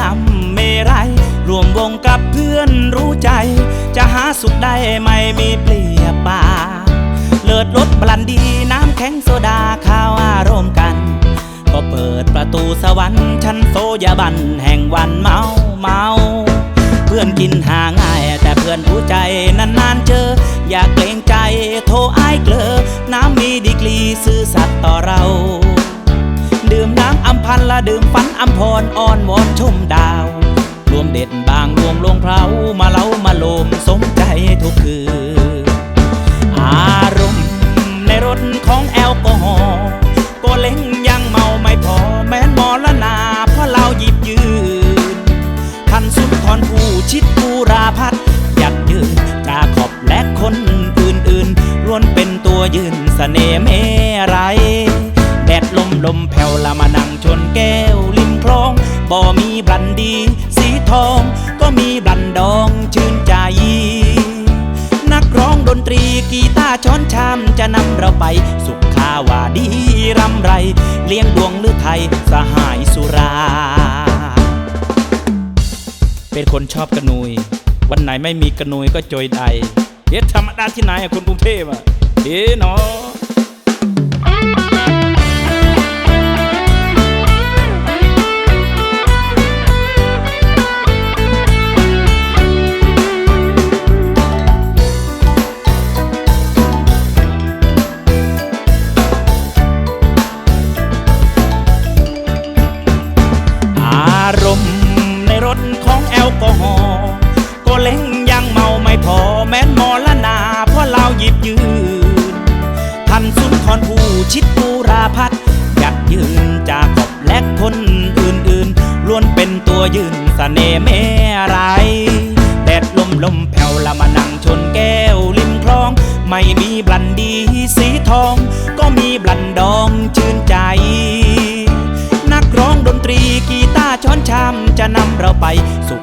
รำเมรัยรวมวงกับเพื่อนรู้ใจ จะหาสุขได้ไม่มีเปรียบปาเลิศรสบลันดีน้ำแข็งโซดาข้าวอารมณ์กัน ก็เปิดประตูสวรรค์ชั้นโซยาบันแห่งวันเมาเมา เพื่อนกินหาง่าย แต่เพื่อนรู้ใจนานๆเจอ อยากเกรงใจโทรไอ้เกลอน้ำมีดีกรีซื่อสัตย์ต่อเรา พันละดื่มฝันอัมพรอ่อนวอนชมดาว รวมเด็ดบางรวมลงเพลามาเล้ามาโลมสมใจทุกคืน อารมณ์ในรถของแอลกอฮอล์ก็เล้งยังเมาไม่พอแม้นมอละนาเพราะเราหยิบยืน ทันสุนทรผู้ชิดบูราพัดยัดยืนจาขอบและคนอื่นๆล้วนเป็นตัวยืนสเสน่ห์เมไรยแดดลมลมแผ่วละมานั่ง ชนแก้วริมคลอง บ่มีบลันดี สีทอง ก็มีบลันดองชื่นใจ นักร้องดนตรีกีตาร์ช้อนชามจะนำเราไป สุขาวาดีรำไร เลี้ยงดวงหรือไทยสหายสุรา เป็นคนชอบกระนุย วันไหนไม่มีกระนุยก็โจยใดเฮ็ดธรรมดาที่ไหนคนกรุงเทพอะเอ๊ะเนาะ กอฮอล์ก็เล้งยังเมาไม่พอแม้นมอละนาเพราะเราหยิบยืน ทันสุนทรผู้ชิดบูราพัดยัดยืนจากขอบและคนอื่นๆล้วนเป็นตัวยืนสเสน่ห์เมไรยแดดลมลมแผ่วละมานั่งชนแก้วริมคลอง ไม่มีบลันดีสีทอง ก็มีบลันดองชื่นใจ นักร้องดนตรีกีตาร์ช้อนชามจะนำเราไปสุข